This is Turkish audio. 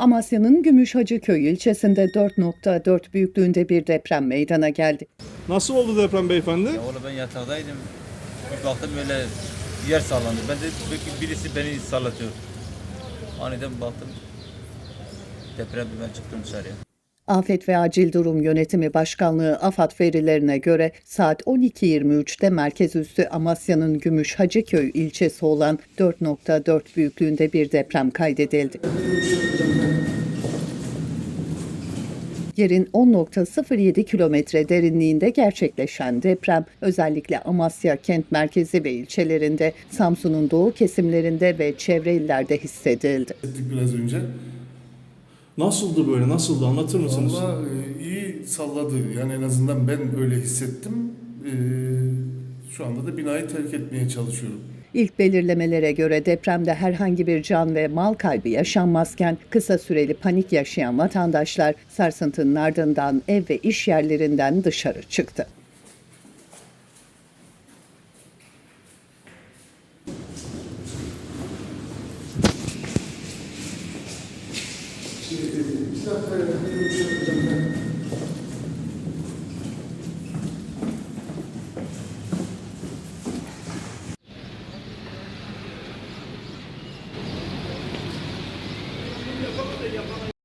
Amasya'nın Gümüşhacıköy ilçesinde 4.4 büyüklüğünde bir deprem meydana geldi. Nasıl oldu deprem beyefendi? Ya oğlum ben yataktaydım. Bir baktım böyle yer sallandı. Ben de belki birisi beni sallatıyor. Aniden baktım deprem ben çıktım dışarıya. Afet ve Acil Durum Yönetimi Başkanlığı AFAD verilerine göre saat 12.23'te merkez üssü Amasya'nın Gümüşhacıköy ilçesi olan 4.4 büyüklüğünde bir deprem kaydedildi. Yerin 10.07 kilometre derinliğinde gerçekleşen deprem özellikle Amasya kent merkezi ve ilçelerinde, Samsun'un doğu kesimlerinde ve çevre illerde hissedildi. ettik biraz önce. Nasıldı böyle? Nasıldı? Anlatır mısınız? Valla e, iyi salladı. Yani en azından ben öyle hissettim. E, şu anda da binayı terk etmeye çalışıyorum. İlk belirlemelere göre depremde herhangi bir can ve mal kaybı yaşanmazken kısa süreli panik yaşayan vatandaşlar sarsıntının ardından ev ve iş yerlerinden dışarı çıktı. Bir C'est pas.